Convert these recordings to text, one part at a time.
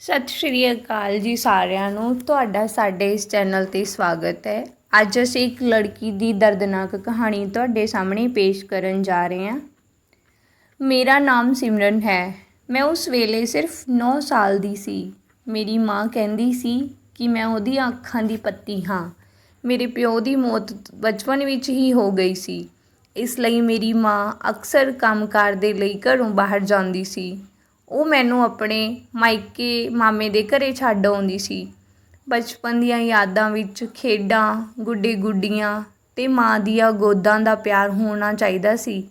ਸਤਿ ਸ਼੍ਰੀ ਅਕਾਲ ਜੀ ਸਾਰਿਆਂ ਨੂੰ। ਤੁਹਾਡਾ ਸਾਡੇ ਇਸ ਚੈਨਲ ਤੇ ਸਵਾਗਤ ਹੈ। ਅੱਜ ਅਸੀਂ ਇੱਕ ਲੜਕੀ ਦੀ ਦਰਦਨਾਕ ਕਹਾਣੀ ਤੁਹਾਡੇ ਸਾਹਮਣੇ ਪੇਸ਼ ਕਰਨ ਜਾ ਰਹੇ ਹਾਂ। ਮੇਰਾ ਨਾਮ ਸਿਮਰਨ ਹੈ। ਮੈਂ ਉਸ ਵੇਲੇ ਸਿਰਫ 9 ਸਾਲ ਦੀ ਸੀ। ਮੇਰੀ ਮਾਂ ਕਹਿੰਦੀ ਸੀ ਕਿ ਮੈਂ ਉਹਦੀ ਅੱਖਾਂ ਦੀ ਪੱਤੀ ਹਾਂ। ਮੇਰੇ ਪਿਓ ਦੀ ਮੌਤ ਬਚਪਨ ਵਿੱਚ ਹੀ ਹੋ ਗਈ ਸੀ। ਇਸ ਲਈ ਮੇਰੀ ਮਾਂ ਅਕਸਰ ਕੰਮਕਾਰ ਦੇ ਲਈ ਘਰੋਂ ਬਾਹਰ ਜਾਂਦੀ ਸੀ। ਉਹ ਮੈਨੂੰ ਆਪਣੇ ਮਾਇਕੇ, ਮਾਮੇ ਦੇ ਘਰੇ ਛੱਡ ਆਉਂਦੀ ਸੀ। ਬਚਪਨ ਦੀਆਂ ਯਾਦਾਂ ਵਿੱਚ ਖੇਡਾਂ ਗੁੱਡੇ ਗੁੱਡੀਆਂ ਅਤੇ ਮਾਂ ਦੀਆਂ ਗੋਦਾਂ ਦਾ ਪਿਆਰ ਹੋਣਾ ਚਾਹੀਦਾ ਸੀ।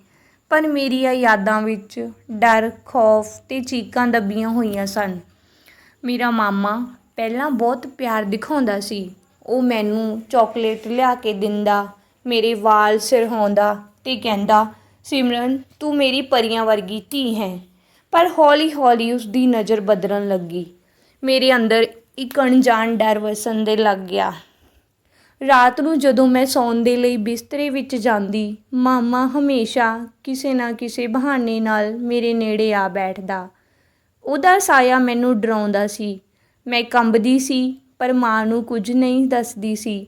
ਪਰ ਮੇਰੀਆਂ ਯਾਦਾਂ ਵਿੱਚ ਡਰ, ਖੌਫ ਤੇ ਚੀਕਾਂ ਦੱਬੀਆਂ ਹੋਈਆਂ ਸਨ। ਮੇਰਾ ਮਾਮਾ ਪਹਿਲਾਂ ਬਹੁਤ ਪਿਆਰ ਦਿਖਾਉਂਦਾ ਸੀ। ਉਹ ਮੈਨੂੰ ਚਾਕਲੇਟ ਲਿਆ ਕੇ ਦਿੰਦਾ, ਮੇਰੇ ਵਾਲ ਸਿਰਹਾਉਂਦਾ ਤੇ ਕਹਿੰਦਾ, ਸਿਮਰਨ, ਤੂੰ ਮੇਰੀ ਪਰੀਆਂ ਵਰਗੀ ਧੀ ਹੈ। ਪਰ ਹੌਲੀ-ਹੌਲੀ ਉਸ ਦੀ ਨਜ਼ਰ ਬਦਲਣ ਲੱਗੀ। ਮੇਰੇ ਅੰਦਰ ਇੱਕ ਅਣਜਾਣ ਡਰ ਵਸਣ ਦੇ ਲੱਗ ਗਿਆ। ਰਾਤ ਨੂੰ ਜਦੋਂ ਮੈਂ ਸੌਣ ਦੇ ਲਈ ਬਿਸਤਰੇ ਵਿੱਚ ਜਾਂਦੀ, ਮਾਮਾ ਹਮੇਸ਼ਾ ਕਿਸੇ ਨਾ ਕਿਸੇ ਬਹਾਨੇ ਨਾਲ ਮੇਰੇ ਨੇੜੇ ਆ ਬੈਠਦਾ। ਉਹਦਾ ਸਾਇਆ ਮੈਨੂੰ ਡਰਾਉਂਦਾ ਸੀ। ਮੈਂ ਕੰਬਦੀ ਸੀ, ਪਰ ਮਾਂ ਨੂੰ ਕੁਝ ਨਹੀਂ ਦੱਸਦੀ ਸੀ।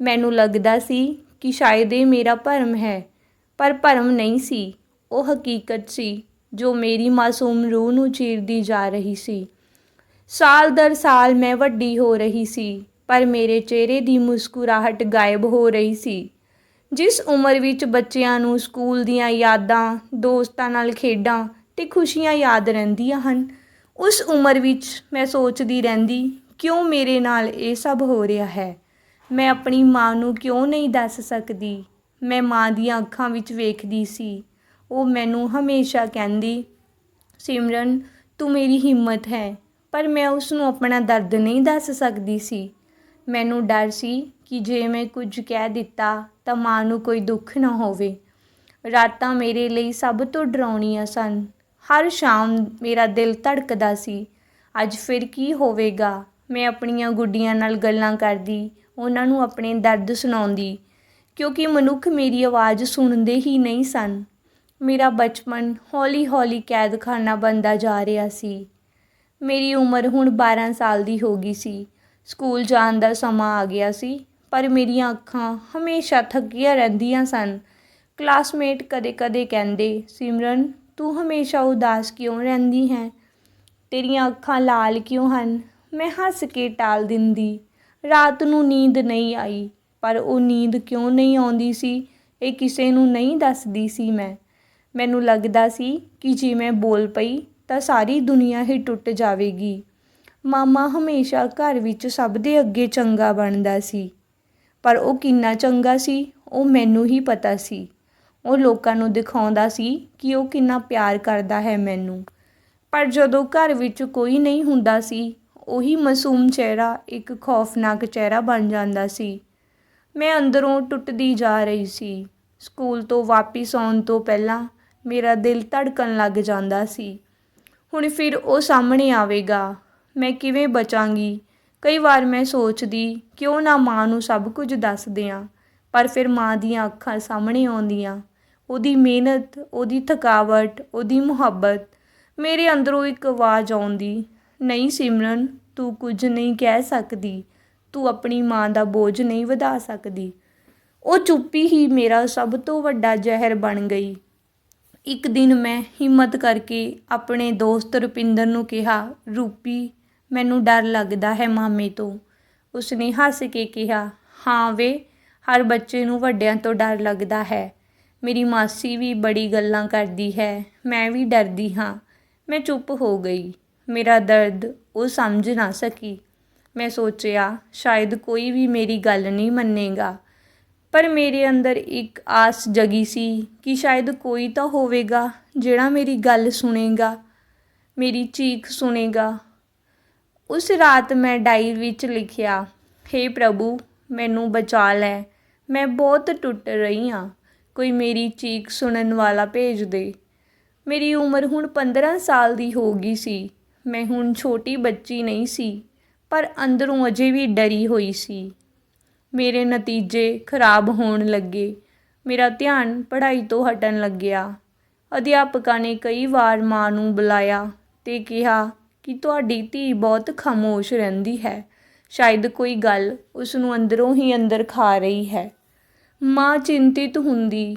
ਮੈਨੂੰ ਲੱਗਦਾ ਸੀ ਕਿ ਸ਼ਾਇਦ ਇਹ ਮੇਰਾ ਭਰਮ ਹੈ, ਪਰ ਭਰਮ ਨਹੀਂ ਸੀ। ਉਹ ਹਕੀਕਤ ਸੀ। ਜੋ ਮੇਰੀ ਮਾਸੂਮ ਰੂਹ ਨੂੰ ਚੀਰਦੀ ਜਾ ਰਹੀ ਸੀ। ਸਾਲ ਦਰ ਸਾਲ ਮੈਂ ਵੱਡੀ ਹੋ ਰਹੀ ਸੀ, ਪਰ ਮੇਰੇ ਚਿਹਰੇ ਦੀ ਮੁਸਕਰਾਹਟ ਗਾਇਬ ਹੋ ਰਹੀ ਸੀ। ਜਿਸ ਉਮਰ ਵਿੱਚ ਬੱਚਿਆਂ ਨੂੰ ਸਕੂਲ ਦੀਆਂ ਯਾਦਾਂ, ਦੋਸਤਾਂ ਨਾਲ ਖੇਡਾਂ ਤੇ ਖੁਸ਼ੀਆਂ ਯਾਦ ਰਹਿੰਦੀਆਂ ਹਨ, ਉਸ ਉਮਰ ਵਿੱਚ ਮੈਂ ਸੋਚਦੀ ਰਹਿੰਦੀ, ਕਿਉਂ ਮੇਰੇ ਨਾਲ ਇਹ ਸਭ ਹੋ ਰਿਹਾ ਹੈ? ਮੈਂ ਆਪਣੀ ਮਾਂ ਨੂੰ ਕਿਉਂ ਨਹੀਂ ਦੱਸ ਸਕਦੀ? ਮੈਂ ਮਾਂ ਦੀਆਂ ਅੱਖਾਂ ਵਿੱਚ ਵੇਖਦੀ ਸੀ। ਉਹ ਮੈਨੂੰ ਹਮੇਸ਼ਾ ਕਹਿੰਦੀ, ਸਿਮਰਨ, ਤੂੰ ਮੇਰੀ ਹਿੰਮਤ ਹੈ, ਪਰ ਮੈਂ ਉਸ ਨੂੰ ਆਪਣਾ ਦਰਦ ਨਹੀਂ ਦੱਸ ਸਕਦੀ ਸੀ। ਮੈਨੂੰ ਡਰ ਸੀ ਕਿ ਜੇ ਮੈਂ ਕੁਝ ਕਹਿ ਦਿੱਤਾ ਤਾਂ ਮਾਂ ਨੂੰ ਕੋਈ ਦੁੱਖ ਨਾ ਹੋਵੇ। ਰਾਤਾਂ ਮੇਰੇ ਲਈ ਸਭ ਤੋਂ ਡਰਾਉਣੀਆਂ ਸਨ। ਹਰ ਸ਼ਾਮ ਮੇਰਾ ਦਿਲ ਧੜਕਦਾ ਸੀ। ਅੱਜ ਫਿਰ ਕੀ ਹੋਵੇਗਾ? ਮੈਂ ਆਪਣੀਆਂ ਗੁੱਡੀਆਂ ਨਾਲ ਗੱਲਾਂ ਕਰਦੀ, ਉਹਨਾਂ ਨੂੰ ਆਪਣੇ ਦਰਦ ਸੁਣਾਉਂਦੀ, ਕਿਉਂਕਿ ਮਨੁੱਖ ਮੇਰੀ ਆਵਾਜ਼ ਸੁਣਦੇ ਹੀ ਨਹੀਂ ਸਨ। ਮੇਰਾ ਬਚਪਨ ਹੌਲੀ-ਹੌਲੀ ਕੈਦਖਾਨਾ ਬਣਦਾ ਜਾ ਰਿਹਾ ਸੀ। ਮੇਰੀ ਉਮਰ ਹੁਣ 12 ਸਾਲ ਦੀ ਹੋ ਗਈ ਸੀ। ਸਕੂਲ ਜਾਣ ਦਾ ਸਮਾਂ ਆ ਗਿਆ ਸੀ, ਪਰ ਮੇਰੀਆਂ ਅੱਖਾਂ ਹਮੇਸ਼ਾ ਥੱਕੀਆਂ ਰਹਿੰਦੀਆਂ ਸਨ। ਕਲਾਸਮੇਟ ਕਦੇ-ਕਦੇ ਕਹਿੰਦੇ, ਸਿਮਰਨ, ਤੂੰ ਹਮੇਸ਼ਾ ਉਦਾਸ ਕਿਉਂ ਰਹਿੰਦੀ ਹੈ? ਤੇਰੀਆਂ ਅੱਖਾਂ ਲਾਲ ਕਿਉਂ ਹਨ? ਮੈਂ ਹੱਸ ਕੇ ਟਾਲ ਦਿੰਦੀ। ਰਾਤ ਨੂੰ ਨੀਂਦ ਨਹੀਂ ਆਈ, ਪਰ ਉਹ ਨੀਂਦ ਕਿਉਂ ਨਹੀਂ ਆਉਂਦੀ ਸੀ, ਇਹ ਕਿਸੇ ਨੂੰ ਨਹੀਂ ਦੱਸਦੀ ਸੀ ਮੈਂ। ਮੈਨੂੰ ਲੱਗਦਾ ਸੀ ਕਿ ਜੇ ਮੈਂ ਬੋਲ ਪਈ ਤਾਂ ਸਾਰੀ ਦੁਨੀਆ ਹੀ ਟੁੱਟ ਜਾਵੇਗੀ। ਮਾਮਾ ਹਮੇਸ਼ਾ ਘਰ ਵਿੱਚ ਸਭ ਦੇ ਅੱਗੇ ਚੰਗਾ ਬਣਦਾ ਸੀ। ਪਰ ਉਹ ਕਿੰਨਾ ਚੰਗਾ ਸੀ, ਉਹ ਮੈਨੂੰ ਹੀ ਪਤਾ ਸੀ। ਉਹ ਲੋਕਾਂ ਨੂੰ ਦਿਖਾਉਂਦਾ ਸੀ ਕਿ ਉਹ ਕਿੰਨਾ ਪਿਆਰ ਕਰਦਾ ਹੈ ਮੈਨੂੰ। ਪਰ ਜਦੋਂ ਘਰ ਵਿੱਚ ਕੋਈ ਨਹੀਂ ਹੁੰਦਾ ਸੀ, ਉਹੀ ਮਾਸੂਮ ਚਿਹਰਾ, ਇੱਕ ਖੌਫਨਾਕ ਚਿਹਰਾ ਬਣ ਜਾਂਦਾ ਸੀ। ਮੈਂ ਅੰਦਰੋਂ ਟੁੱਟਦੀ ਜਾ ਰਹੀ ਸੀ। ਸਕੂਲ ਤੋਂ ਵਾਪਿਸ ਆਉਣ ਤੋਂ ਪਹਿਲਾਂ ਮੇਰਾ ਦਿਲ ਧੜਕਣ ਲੱਗ ਜਾਂਦਾ ਸੀ। ਹੁਣ ਫਿਰ ਉਹ ਸਾਹਮਣੇ ਆਵੇਗਾ। ਮੈਂ ਕਿਵੇਂ ਬਚਾਂਗੀ? ਕਈ ਵਾਰ ਮੈਂ ਸੋਚਦੀ, ਕਿਉਂ ਨਾ ਮਾਂ ਨੂੰ ਸਭ ਕੁਝ ਦੱਸ ਦਿਆਂ, ਪਰ ਫਿਰ ਮਾਂ ਦੀਆਂ ਅੱਖਾਂ ਸਾਹਮਣੇ ਆਉਂਦੀਆਂ। ਉਹਦੀ ਮਿਹਨਤ, ਉਹਦੀ ਥਕਾਵਟ, ਉਹਦੀ ਮੁਹੱਬਤ, ਮੇਰੇ ਅੰਦਰੋਂ ਇੱਕ ਆਵਾਜ਼ ਆਉਂਦੀ, ਨਹੀਂ ਸਿਮਰਨ, ਤੂੰ ਕੁਝ ਨਹੀਂ ਕਹਿ ਸਕਦੀ। ਤੂੰ ਆਪਣੀ ਮਾਂ ਦਾ ਬੋਝ ਨਹੀਂ ਵਧਾ ਸਕਦੀ। ਉਹ ਚੁੱਪੀ ਹੀ ਮੇਰਾ ਸਭ ਤੋਂ ਵੱਡਾ ਜ਼ਹਿਰ ਬਣ ਗਈ। ਇੱਕ ਦਿਨ ਮੈਂ ਹਿੰਮਤ ਕਰਕੇ ਆਪਣੇ ਦੋਸਤ ਰੁਪਿੰਦਰ ਨੂੰ ਕਿਹਾ, ਰੂਪੀ, ਮੈਨੂੰ ਡਰ ਲੱਗਦਾ ਹੈ ਮਾਮੇ ਤੋਂ। ਉਸਨੇ ਹੱਸ ਕੇ ਕਿਹਾ, ਹਾਂ ਵੇ, ਹਰ ਬੱਚੇ ਨੂੰ ਵੱਡਿਆਂ ਤੋਂ ਡਰ ਲੱਗਦਾ ਹੈ। ਮੇਰੀ ਮਾਸੀ ਵੀ ਬੜੀ ਗੱਲਾਂ ਕਰਦੀ ਹੈ, ਮੈਂ ਵੀ ਡਰਦੀ ਹਾਂ। ਮੈਂ ਚੁੱਪ ਹੋ ਗਈ। ਮੇਰਾ ਦਰਦ ਉਹ ਸਮਝ ਨਾ ਸਕੀ। ਮੈਂ ਸੋਚਿਆ, ਸ਼ਾਇਦ ਕੋਈ ਵੀ ਮੇਰੀ ਗੱਲ ਨਹੀਂ ਮੰਨੇਗਾ। ਪਰ ਮੇਰੇ ਅੰਦਰ ਇੱਕ ਆਸ ਜਗੀ ਸੀ ਕਿ ਸ਼ਾਇਦ ਕੋਈ ਤਾਂ ਹੋਵੇਗਾ ਜਿਹੜਾ ਮੇਰੀ ਗੱਲ ਸੁਣੇਗਾ, ਮੇਰੀ ਚੀਖ ਸੁਣੇਗਾ। ਉਸ ਰਾਤ ਮੈਂ ਡਾਇਰੀ ਵਿੱਚ ਲਿਖਿਆ हे ਪ੍ਰਭੂ, ਮੈਨੂੰ ਬਚਾ ਲੈ, ਮੈਂ ਬਹੁਤ ਟੁੱਟ ਰਹੀ ਹਾਂ ਕੋਈ ਮੇਰੀ ਚੀਖ ਸੁਣਨ ਵਾਲਾ ਭੇਜ ਦੇ। ਮੇਰੀ ਉਮਰ ਹੁਣ 15 ਸਾਲ ਦੀ ਹੋ ਗਈ ਸੀ। ਮੈਂ ਹੁਣ ਛੋਟੀ ਬੱਚੀ ਨਹੀਂ ਸੀ, ਪਰ ਅੰਦਰੋਂ ਅਜੇ ਵੀ ਡਰੀ ਹੋਈ ਸੀ। ਮੇਰੇ ਨਤੀਜੇ ਖਰਾਬ ਹੋਣ ਲੱਗੇ। ਮੇਰਾ ਧਿਆਨ ਪੜ੍ਹਾਈ ਤੋਂ ਹਟਣ ਲੱਗਿਆ। ਅਧਿਆਪਕਾਂ ਨੇ ਕਈ ਵਾਰ ਮਾਂ ਨੂੰ ਬੁਲਾਇਆ ਤੇ ਕਿਹਾ ਕਿ ਤੁਹਾਡੀ ਧੀ ਬਹੁਤ ਖਾਮੋਸ਼ ਰਹਿੰਦੀ ਹੈ। ਸ਼ਾਇਦ ਕੋਈ ਗੱਲ ਉਸ ਨੂੰ ਅੰਦਰੋਂ ਹੀ ਅੰਦਰ ਖਾ ਰਹੀ ਹੈ। ਮਾਂ ਚਿੰਤਿਤ ਹੁੰਦੀ,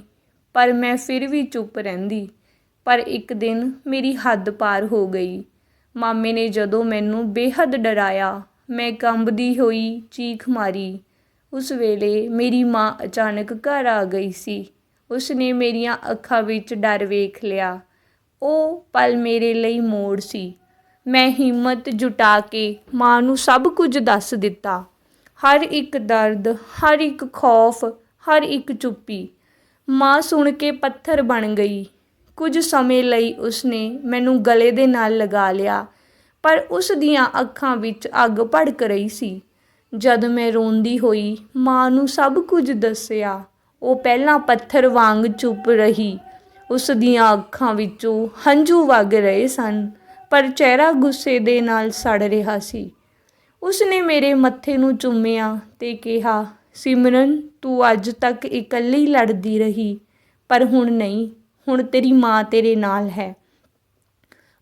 ਪਰ ਮੈਂ ਫਿਰ ਵੀ ਚੁੱਪ ਰਹਿੰਦੀ। ਪਰ ਇੱਕ ਦਿਨ ਮੇਰੀ ਹੱਦ ਪਾਰ ਹੋ ਗਈ। ਮਾਮੇ ਨੇ ਜਦੋਂ ਮੈਨੂੰ ਬੇਹੱਦ ਡਰਾਇਆ, ਮੈਂ ਕੰਬਦੀ ਹੋਈ ਚੀਖ ਮਾਰੀ। ਉਸ ਵੇਲੇ ਮੇਰੀ ਮਾਂ ਅਚਾਨਕ ਘਰ ਆ ਗਈ ਸੀ। ਉਸ ਨੇ ਮੇਰੀਆਂ ਅੱਖਾਂ ਵਿੱਚ ਡਰ ਵੇਖ ਲਿਆ। ਉਹ ਪਲ ਮੇਰੇ ਲਈ ਮੋੜ ਸੀ। ਮੈਂ ਹਿੰਮਤ ਜੁਟਾ ਕੇ ਮਾਂ ਨੂੰ ਸਭ ਕੁਝ ਦੱਸ ਦਿੱਤਾ। ਹਰ ਇੱਕ ਦਰਦ, ਹਰ ਇੱਕ ਖੌਫ, ਹਰ ਇੱਕ ਚੁੱਪੀ ਮਾਂ ਸੁਣ ਕੇ ਪੱਥਰ ਬਣ ਗਈ। ਕੁਝ ਸਮੇਂ ਲਈ ਉਸਨੇ ਮੈਨੂੰ ਗਲੇ ਦੇ ਨਾਲ ਲਗਾ ਲਿਆ, ਪਰ ਉਸ ਦੀਆਂ ਅੱਖਾਂ ਵਿੱਚ ਅੱਗ ਭੜਕ ਰਹੀ ਸੀ। ਜਦ ਮੈਂ ਰੋਂਦੀ ਹੋਈ, ਮਾਂ ਨੂੰ ਸਭ ਕੁਝ ਦੱਸਿਆ। ਉਹ ਪਹਿਲਾਂ ਪੱਥਰ ਵਾਂਗ ਚੁੱਪ ਰਹੀ। ਉਸ ਦੀਆਂ ਅੱਖਾਂ ਵਿੱਚੋਂ ਹੰਝੂ ਵਗ ਰਹੇ ਸਨ, ਪਰ ਚਿਹਰਾ ਗੁੱਸੇ ਦੇ ਨਾਲ ਸੜ ਰਿਹਾ ਸੀ। ਉਸ ਨੇ ਮੇਰੇ ਮੱਥੇ ਨੂੰ ਚੁੰਮਿਆ ਤੇ ਕਿਹਾ, ਸਿਮਰਨ, ਤੂੰ ਅੱਜ ਤੱਕ ਇਕੱਲੀ ਲੜਦੀ ਰਹੀ, ਪਰ ਹੁਣ ਨਹੀਂ, ਹੁਣ ਤੇਰੀ ਮਾਂ ਤੇਰੇ ਨਾਲ ਹੈ।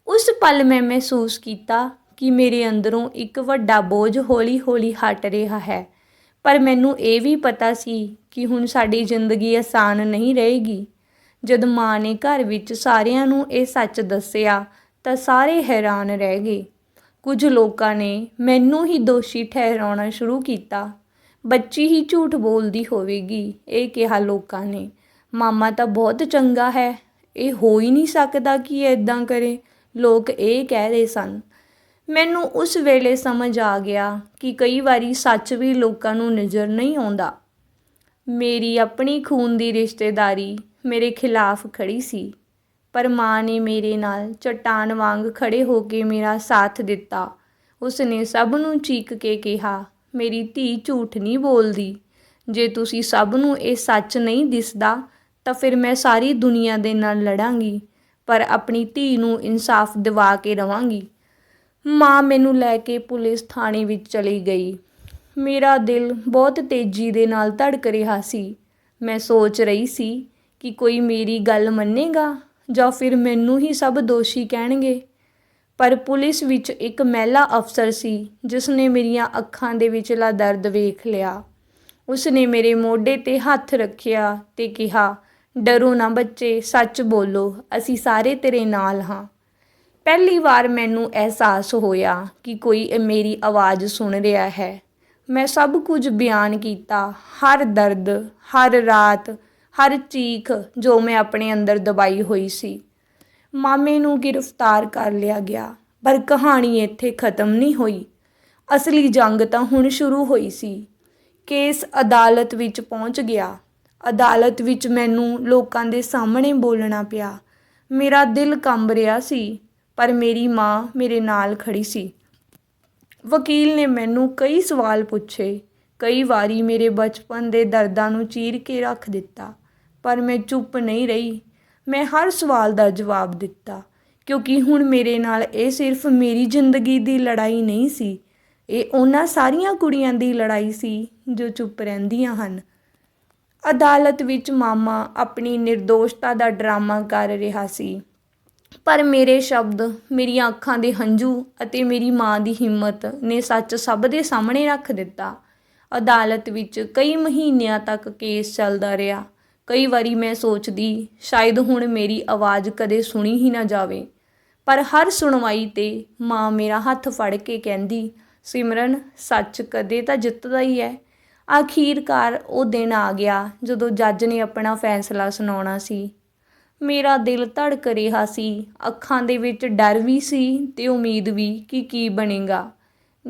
ਉਸ ਪਲ ਮੈਂ ਮਹਿਸੂਸ ਕੀਤਾ ਕਿ ਮੇਰੇ ਅੰਦਰੋਂ ਇੱਕ ਵੱਡਾ ਬੋਝ ਹੌਲੀ-ਹੌਲੀ ਹਟ ਰਿਹਾ ਹੈ। ਪਰ ਮੈਨੂੰ ਇਹ ਵੀ ਪਤਾ ਸੀ ਕਿ ਹੁਣ ਸਾਡੀ ਜ਼ਿੰਦਗੀ ਆਸਾਨ ਨਹੀਂ ਰਹੇਗੀ। ਜਦ ਮਾਂ ਨੇ ਘਰ ਵਿੱਚ ਸਾਰਿਆਂ ਨੂੰ ਇਹ ਸੱਚ ਦੱਸਿਆ, ਤਾਂ ਸਾਰੇ ਹੈਰਾਨ ਰਹਿ ਗਏ। ਕੁਝ ਲੋਕਾਂ ਨੇ ਮੈਨੂੰ ਹੀ ਦੋਸ਼ੀ ਠਹਿਰਾਉਣਾ ਸ਼ੁਰੂ ਕੀਤਾ। ਬੱਚੀ ਹੀ ਝੂਠ ਬੋਲਦੀ ਹੋਵੇਗੀ, ਇਹ ਕਿਹਾ ਲੋਕਾਂ ਨੇ। ਮਾਮਾ ਤਾਂ ਬਹੁਤ ਚੰਗਾ ਹੈ, ਇਹ ਹੋ ਹੀ ਨਹੀਂ ਸਕਦਾ ਕਿ ਇਹ ਇਦਾਂ ਕਰੇ। ਲੋਕ ਇਹ ਕਹਿ ਰਹੇ ਸਨ ਮੈਨੂੰ ਉਸ ਵੇਲੇ ਸਮਝ ਆ ਗਿਆ ਕਿ ਕਈ ਵਾਰੀ ਸੱਚ ਵੀ ਲੋਕਾਂ ਨੂੰ ਨਜ਼ਰ ਨਹੀਂ ਆਉਂਦਾ। ਮੇਰੀ ਆਪਣੀ ਖੂਨ ਦੀ ਰਿਸ਼ਤੇਦਾਰੀ ਮੇਰੇ ਖਿਲਾਫ ਖੜੀ ਸੀ, ਪਰ ਮਾਂ ਨੇ ਮੇਰੇ ਨਾਲ ਚਟਾਨ ਵਾਂਗ ਖੜੇ ਹੋ ਕੇ ਮੇਰਾ ਸਾਥ ਦਿੱਤਾ। ਉਸ ਨੇ ਸਭ ਨੂੰ ਚੀਕ ਕੇ ਕਿਹਾ, ਮੇਰੀ ਧੀ ਝੂਠ ਨਹੀਂ ਬੋਲਦੀ। ਜੇ ਤੁਸੀਂ ਸਭ ਨੂੰ ਇਹ ਸੱਚ ਨਹੀਂ ਦਿਸਦਾ, ਤਾਂ ਫਿਰ ਮੈਂ ਸਾਰੀ ਦੁਨੀਆ ਦੇ ਨਾਲ ਲੜਾਂਗੀ, ਪਰ ਆਪਣੀ ਧੀ ਨੂੰ ਇਨਸਾਫ ਦਿਵਾ ਕੇ ਰਵਾਂਗੀ। ਮਾਂ ਮੈਨੂੰ ਲੈ ਕੇ ਪੁਲਿਸ ਥਾਣੇ ਵਿੱਚ ਚਲੀ ਗਈ। ਮੇਰਾ ਦਿਲ ਬਹੁਤ ਤੇਜ਼ੀ ਦੇ ਨਾਲ ਧੜਕ ਰਿਹਾ ਸੀ। ਮੈਂ ਸੋਚ ਰਹੀ ਸੀ ਕਿ ਕੋਈ ਮੇਰੀ ਗੱਲ ਮੰਨੇਗਾ ਜਾਂ ਫਿਰ ਮੈਨੂੰ ਹੀ ਸਭ ਦੋਸ਼ੀ ਕਹਿਣਗੇ। ਪਰ ਪੁਲਿਸ ਵਿੱਚ ਇੱਕ ਮਹਿਲਾ ਅਫਸਰ ਸੀ, ਜਿਸ ਨੇ ਮੇਰੀਆਂ ਅੱਖਾਂ ਦੇ ਵਿਚਲਾ ਦਰਦ ਵੇਖ ਲਿਆ। ਉਸ ਨੇ ਮੇਰੇ ਮੋਢੇ ਤੇ ਹੱਥ ਰੱਖਿਆ ਤੇ ਕਿਹਾ, ਡਰੋ ਨਾ ਬੱਚੇ, ਸੱਚ ਬੋਲੋ, ਅਸੀਂ ਸਾਰੇ ਤੇਰੇ ਨਾਲ ਹਾਂ। ਪਹਿਲੀ ਵਾਰ ਮੈਨੂੰ ਅਹਿਸਾਸ ਹੋਇਆ ਕਿ ਕੋਈ ਮੇਰੀ ਆਵਾਜ਼ ਸੁਣ ਰਿਹਾ ਹੈ। ਮੈਂ ਸਭ ਕੁਝ ਬਿਆਨ ਕੀਤਾ। ਹਰ ਦਰਦ, ਹਰ ਰਾਤ, ਹਰ ਚੀਖ ਜੋ ਮੈਂ ਆਪਣੇ ਅੰਦਰ ਦਬਾਈ ਹੋਈ ਸੀ। ਮਾਮੇ ਨੂੰ ਗ੍ਰਿਫਤਾਰ ਕਰ ਲਿਆ ਗਿਆ, ਪਰ ਕਹਾਣੀ ਇੱਥੇ ਖਤਮ ਨਹੀਂ ਹੋਈ। ਅਸਲੀ ਜੰਗ ਤਾਂ ਹੁਣ ਸ਼ੁਰੂ ਹੋਈ ਸੀ। ਕੇਸ ਅਦਾਲਤ ਵਿੱਚ ਪਹੁੰਚ ਗਿਆ। ਅਦਾਲਤ ਵਿੱਚ ਮੈਨੂੰ ਲੋਕਾਂ ਦੇ ਸਾਹਮਣੇ ਬੋਲਣਾ ਪਿਆ। ਮੇਰਾ ਦਿਲ ਕੰਬ ਰਿਹਾ ਸੀ। ਪਰ ਮੇਰੀ ਮਾਂ ਮੇਰੇ ਨਾਲ ਖੜੀ ਸੀ। ਵਕੀਲ ਨੇ ਮੈਨੂੰ ਕਈ ਸਵਾਲ ਪੁੱਛੇ। ਕਈ ਵਾਰੀ ਮੇਰੇ ਬਚਪਨ ਦੇ ਦਰਦਾਂ ਨੂੰ ਚੀਰ ਕੇ ਰੱਖ ਦਿੱਤਾ, ਪਰ ਮੈਂ ਚੁੱਪ ਨਹੀਂ ਰਹੀ। ਮੈਂ ਹਰ ਸਵਾਲ ਦਾ ਜਵਾਬ ਦਿੱਤਾ, ਕਿਉਂਕਿ ਹੁਣ ਮੇਰੇ ਨਾਲ ਇਹ ਸਿਰਫ ਮੇਰੀ ਜ਼ਿੰਦਗੀ ਦੀ ਲੜਾਈ ਨਹੀਂ ਸੀ। ਇਹ ਉਹਨਾਂ ਸਾਰੀਆਂ ਕੁੜੀਆਂ ਦੀ ਲੜਾਈ ਸੀ ਜੋ ਚੁੱਪ ਰਹਿੰਦੀਆਂ ਹਨ। ਅਦਾਲਤ ਵਿੱਚ ਮਾਮਾ ਆਪਣੀ નિર્ਦੋਸ਼ਤਾ ਦਾ ਡਰਾਮਾ ਕਰ ਰਿਹਾ ਸੀ। ਪਰ ਮੇਰੇ ਸ਼ਬਦ ਮੇਰੀਆਂ ਅੱਖਾਂ ਦੇ ਹੰਝੂ ਅਤੇ ਮੇਰੀ ਮਾਂ ਦੀ ਹਿੰਮਤ ਨੇ ਸੱਚ ਸਭ ਦੇ ਸਾਹਮਣੇ ਰੱਖ ਦਿੱਤਾ। ਅਦਾਲਤ ਵਿੱਚ ਕਈ ਮਹੀਨਿਆਂ ਤੱਕ ਕੇਸ ਚੱਲਦਾ ਰਿਹਾ। ਕਈ ਵਾਰੀ ਮੈਂ ਸੋਚਦੀ, ਸ਼ਾਇਦ ਹੁਣ ਮੇਰੀ ਆਵਾਜ਼ ਕਦੇ ਸੁਣੀ ਹੀ ਨਾ ਜਾਵੇ। ਪਰ ਹਰ ਸੁਣਵਾਈ ਤੇ ਮਾਂ ਮੇਰਾ ਹੱਥ ਫੜ ਕੇ ਕਹਿੰਦੀ, ਸਿਮਰਨ, ਸੱਚ ਕਦੇ ਤਾਂ ਜਿੱਤਦਾ ਹੀ ਹੈ ਆਖੀਰਕਾਰ ਉਹ ਦਿਨ ਆ ਗਿਆ ਜਦੋਂ ਜੱਜ ਨੇ ਆਪਣਾ ਫੈਸਲਾ ਸੁਣਾਉਣਾ ਸੀ। ਮੇਰਾ ਦਿਲ ਧੜਕ ਰਿਹਾ ਸੀ। ਅੱਖਾਂ ਦੇ ਵਿੱਚ ਡਰ ਵੀ ਸੀ ਤੇ ਉਮੀਦ ਵੀ ਕਿ ਕੀ ਬਣੇਗਾ।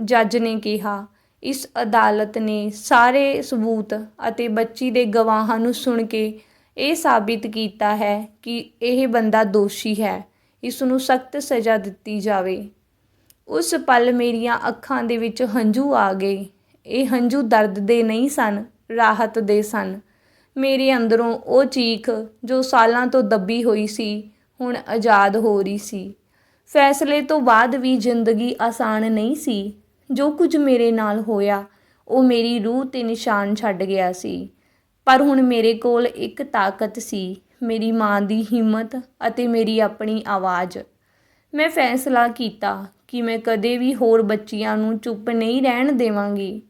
ਜੱਜ ਨੇ ਕਿਹਾ, ਇਸ ਅਦਾਲਤ ਨੇ ਸਾਰੇ ਸਬੂਤ ਅਤੇ ਬੱਚੀ ਦੇ ਗਵਾਹਾਂ ਨੂੰ ਸੁਣ ਕੇ ਇਹ ਸਾਬਿਤ ਕੀਤਾ ਹੈ ਕਿ ਇਹ ਬੰਦਾ ਦੋਸ਼ੀ ਹੈ। ਇਸ ਨੂੰ ਸਖਤ ਸਜ਼ਾ ਦਿੱਤੀ ਜਾਵੇ। ਉਸ ਪਲ ਮੇਰੀਆਂ ਅੱਖਾਂ ਦੇ ਵਿੱਚ ਹੰਝੂ ਆ ਗਏ। ਇਹ ਹੰਝੂ ਦਰਦ ਦੇ ਨਹੀਂ ਸਨ, ਰਾਹਤ ਦੇ ਸਨ। ਮੇਰੇ ਅੰਦਰੋਂ ਉਹ ਚੀਖ ਜੋ ਸਾਲਾਂ ਤੋਂ ਦੱਬੀ ਹੋਈ ਸੀ, ਹੁਣ ਆਜ਼ਾਦ ਹੋ ਰਹੀ ਸੀ। ਫੈਸਲੇ ਤੋਂ ਬਾਅਦ ਵੀ ਜ਼ਿੰਦਗੀ ਆਸਾਨ ਨਹੀਂ ਸੀ। ਜੋ ਕੁਝ ਮੇਰੇ ਨਾਲ ਹੋਇਆ, ਉਹ ਮੇਰੀ ਰੂਹ ਤੇ ਨਿਸ਼ਾਨ ਛੱਡ ਗਿਆ ਸੀ। ਪਰ ਹੁਣ ਮੇਰੇ ਕੋਲ ਇੱਕ ਤਾਕਤ ਸੀ, ਮੇਰੀ ਮਾਂ ਦੀ ਹਿੰਮਤ ਅਤੇ ਮੇਰੀ ਆਪਣੀ ਆਵਾਜ਼। ਮੈਂ ਫੈਸਲਾ ਕੀਤਾ ਕਿ ਮੈਂ ਕਦੇ ਵੀ ਹੋਰ ਬੱਚਿਆਂ ਨੂੰ ਚੁੱਪ ਨਹੀਂ ਰਹਿਣ ਦੇਵਾਂਗੀ।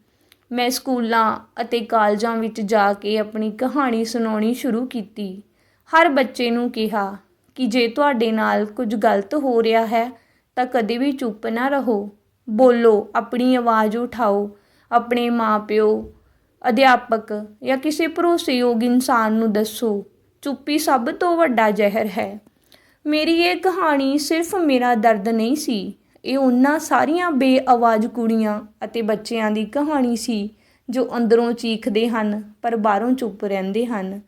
ਮੈਂ ਸਕੂਲਾਂ ਅਤੇ ਕਾਲਜਾਂ ਵਿੱਚ ਜਾ ਕੇ ਆਪਣੀ ਕਹਾਣੀ ਸੁਣਾਉਣੀ ਸ਼ੁਰੂ ਕੀਤੀ। ਹਰ ਬੱਚੇ ਨੂੰ ਕਿਹਾ ਕਿ ਜੇ ਤੁਹਾਡੇ ਨਾਲ ਕੁਝ ਗਲਤ ਹੋ ਰਿਹਾ ਹੈ, ਤਾਂ ਕਦੇ ਵੀ ਚੁੱਪ ਨਾ ਰਹੋ। ਬੋਲੋ, ਆਪਣੀ ਆਵਾਜ਼ ਉਠਾਓ, ਆਪਣੇ ਮਾਪਿਓ, ਅਧਿਆਪਕ ਜਾਂ ਕਿਸੇ ਭਰੋਸੇਯੋਗ ਇਨਸਾਨ ਨੂੰ ਦੱਸੋ, ਚੁੱਪੀ ਸਭ ਤੋਂ ਵੱਡਾ ਜ਼ਹਿਰ ਹੈ। ਮੇਰੀ ਇਹ ਕਹਾਣੀ ਸਿਰਫ ਮੇਰਾ ਦਰਦ ਨਹੀਂ ਸੀ ਇਹ ਉਹਨਾਂ ਸਾਰੀਆਂ ਬੇਆਵਾਜ਼ ਕੁੜੀਆਂ ਅਤੇ ਬੱਚਿਆਂ ਦੀ ਕਹਾਣੀ ਸੀ ਜੋ ਅੰਦਰੋਂ ਚੀਖਦੇ ਹਨ, ਪਰ ਬਾਹਰੋਂ ਚੁੱਪ ਰਹਿੰਦੇ ਹਨ।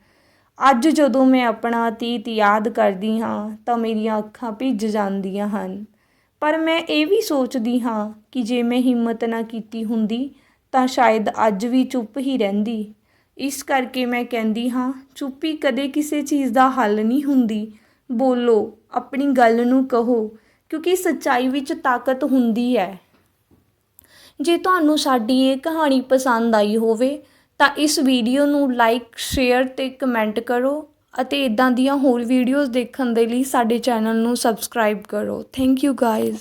ਅੱਜ ਜਦੋਂ ਮੈਂ ਆਪਣਾ ਅਤੀਤ ਯਾਦ ਕਰਦੀ ਹਾਂ, ਤਾਂ ਮੇਰੀਆਂ ਅੱਖਾਂ ਭਿੱਜ ਜਾਂਦੀਆਂ ਹਨ। ਪਰ ਮੈਂ ਇਹ ਵੀ ਸੋਚਦੀ ਹਾਂ ਕਿ ਜੇ ਮੈਂ ਹਿੰਮਤ ਨਾ ਕੀਤੀ ਹੁੰਦੀ, ਤਾਂ ਸ਼ਾਇਦ ਅੱਜ ਵੀ ਚੁੱਪ ਹੀ ਰਹਿੰਦੀ। ਇਸ ਕਰਕੇ ਮੈਂ ਕਹਿੰਦੀ ਹਾਂ, ਚੁੱਪੀ ਕਦੇ ਕਿਸੇ ਚੀਜ਼ ਦਾ ਹੱਲ ਨਹੀਂ ਹੁੰਦੀ। ਬੋਲੋ, ਆਪਣੀ ਗੱਲ ਨੂੰ ਕਹੋ ਕਿਉਂਕਿ ਸੱਚਾਈ ਵਿੱਚ ਤਾਕਤ ਹੁੰਦੀ ਹੈ। ਜੇ ਤੁਹਾਨੂੰ ਸਾਡੀ ਇਹ ਕਹਾਣੀ ਪਸੰਦ ਆਈ ਹੋਵੇ, ਤਾਂ ਇਸ ਵੀਡੀਓ ਨੂੰ ਲਾਈਕ ਸ਼ੇਅਰ ਤੇ ਕਮੈਂਟ ਕਰੋ ਅਤੇ ਇਦਾਂ ਦੀਆਂ ਹੋਰ ਵੀਡੀਓਜ਼ ਦੇਖਣ ਦੇ ਲਈ ਸਾਡੇ ਚੈਨਲ ਨੂੰ ਸਬਸਕ੍ਰਾਈਬ ਕਰੋ। Thank you guys